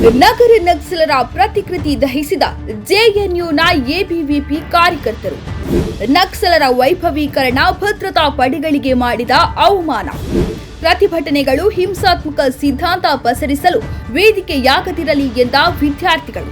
ನಗರ ನಕ್ಸಲರ ಪ್ರತಿಕೃತಿ ದಹಿಸಿದ ಜೆಎನ್ಯುನ ಎಬಿವಿಪಿ ಕಾರ್ಯಕರ್ತರು. ನಕ್ಸಲರ ವೈಭವೀಕರಣ ಭದ್ರತಾ ಪಡೆಗಳಿಗೆ ಮಾಡಿದ ಅವಮಾನ. ಪ್ರತಿಭಟನೆಗಳು ಹಿಂಸಾತ್ಮಕ ಸಿದ್ಧಾಂತ ಪಸರಿಸಲು ವೇದಿಕೆಯಾಗದಿರಲಿ ಎಂದ ವಿದ್ಯಾರ್ಥಿಗಳು.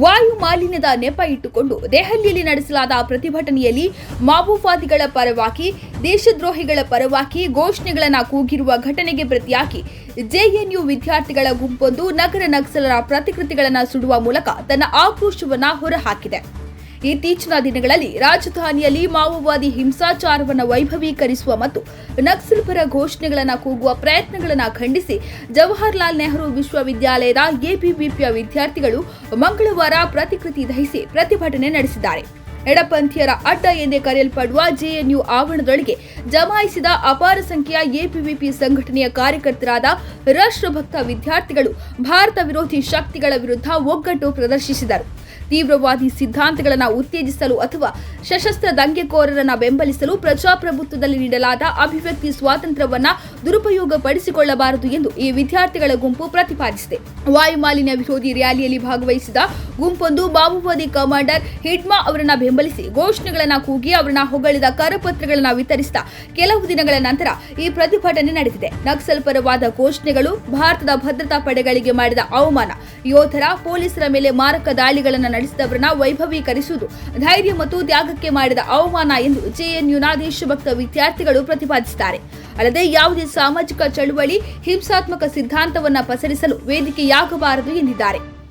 ವಾಯು ಮಾಲಿನ್ಯದ ನೆಪ ಇಟ್ಟುಕೊಂಡು ದೆಹಲಿಯಲ್ಲಿ ನಡೆಸಲಾದ ಪ್ರತಿಭಟನೆಯಲ್ಲಿ ಮಾವೋವಾದಿಗಳ ಪರವಾಗಿ, ದೇಶದ್ರೋಹಿಗಳ ಪರವಾಗಿ ಘೋಷಣೆಗಳನ್ನು ಕೂಗಿರುವ ಘಟನೆಗೆ ಪ್ರತಿಯಾಗಿ ಜೆಎನ್ಯು ವಿದ್ಯಾರ್ಥಿಗಳ ಗುಂಪೊಂದು ನಗರ ನಕ್ಸಲರ ಪ್ರತಿಕೃತಿಗಳನ್ನು ಸುಡುವ ಮೂಲಕ ತನ್ನ ಆಕ್ರೋಶವನ್ನು ಹೊರಹಾಕಿದೆ. ಇತ್ತೀಚಿನ ದಿನಗಳಲ್ಲಿ ರಾಜಧಾನಿಯಲ್ಲಿ ಮಾವೋವಾದಿ ಹಿಂಸಾಚಾರವನ್ನು ವೈಭವೀಕರಿಸುವ ಮತ್ತು ನಕ್ಸಲ್ ಪರ ಘೋಷಣೆಗಳನ್ನು ಕೂಗುವ ಪ್ರಯತ್ನಗಳನ್ನು ಖಂಡಿಸಿ ಜವಾಹರ್ಲಾಲ್ ನೆಹರು ವಿಶ್ವವಿದ್ಯಾಲಯದ ಎಬಿವಿಪಿಯ ವಿದ್ಯಾರ್ಥಿಗಳು ಮಂಗಳವಾರ ಪ್ರತಿಕೃತಿ ದಹಿಸಿ ಪ್ರತಿಭಟನೆ ನಡೆಸಿದ್ದಾರೆ. ಎಡಪಂಥೀಯರ ಅಡ್ಡ ಎಂದೇ ಕರೆಯಲ್ಪಡುವ ಜೆಎನ್ಯು ಆವರಣದೊಳಗೆ ಜಮಾಯಿಸಿದ ಅಪಾರ ಸಂಖ್ಯೆಯ ಎಪಿವಿಪಿ ಸಂಘಟನೆಯ ಕಾರ್ಯಕರ್ತರಾದ ರಾಷ್ಟ್ರಭಕ್ತ ವಿದ್ಯಾರ್ಥಿಗಳು ಭಾರತ ವಿರೋಧಿ ಶಕ್ತಿಗಳ ವಿರುದ್ಧ ಒಗ್ಗಟ್ಟು ಪ್ರದರ್ಶಿಸಿದರು. ತೀವ್ರವಾದಿ ಸಿದ್ಧಾಂತಗಳನ್ನು ಉತ್ತೇಜಿಸಲು ಅಥವಾ ಸಶಸ್ತ್ರ ದಂಗೆಕೋರರನ್ನು ಬೆಂಬಲಿಸಲು ಪ್ರಜಾಪ್ರಭುತ್ವದಲ್ಲಿ ನೀಡಲಾದ ಅಭಿವ್ಯಕ್ತಿ ಸ್ವಾತಂತ್ರ್ಯವನ್ನ ದುರುಪಯೋಗಪಡಿಸಿಕೊಳ್ಳಬಾರದು ಎಂದು ಈ ವಿದ್ಯಾರ್ಥಿಗಳ ಗುಂಪು ಪ್ರತಿಪಾದಿಸಿದೆ. ವಾಯುಮಾಲಿನ್ಯ ವಿರೋಧಿ ರ್ಯಾಲಿಯಲ್ಲಿ ಭಾಗವಹಿಸಿದ ಗುಂಪೊಂದು ಮಾವೋವಾದಿ ಕಮಾಂಡರ್ ಹಿಡ್ಮಾ ಅವರನ್ನ ಬೆಂಬಲಿಸಿ ಘೋಷಣೆಗಳನ್ನು ಕೂಗಿ ಅವರನ್ನ ಹೊಗಳಿದ ಕರಪತ್ರಗಳನ್ನು ವಿತರಿಸಿದ ಕೆಲವು ದಿನಗಳ ನಂತರ ಈ ಪ್ರತಿಭಟನೆ ನಡೆದಿದೆ. ನಕ್ಸಲ್ ಪರವಾದ ಘೋಷಣೆಗಳು ಭಾರತದ ಭದ್ರತಾ ಪಡೆಗಳಿಗೆ ಮಾಡಿದ ಅವಮಾನ. ಯೋಧರ ಪೊಲೀಸರ ಮೇಲೆ ಮಾರಕ ದಾಳಿಗಳನ್ನು ನಡೆಸಿದವರನ್ನ ವೈಭವೀಕರಿಸುವುದು. ಧೈರ್ಯ ಮತ್ತು ತ್ಯಾಗಕ್ಕೆ ಮಾಡಿದ ಅವಮಾನ ಎಂದು ಜೆಎನ್ಯುನ ದೇಶಭಕ್ತ ವಿದ್ಯಾರ್ಥಿಗಳು ಪ್ರತಿಪಾದಿಸಿದ್ದಾರೆ. ಅಲ್ಲದೆ ಯಾವುದೇ ಸಾಮಾಜಿಕ ಚಳುವಳಿ, ಹಿಂಸಾತ್ಮಕ ಸಿದ್ಧಾಂತವನ್ನ ಪಸರಿಸಲು ವೇದಿಕೆಯಾಗಬಾರದು ಎಂದಿದ್ದಾರೆ.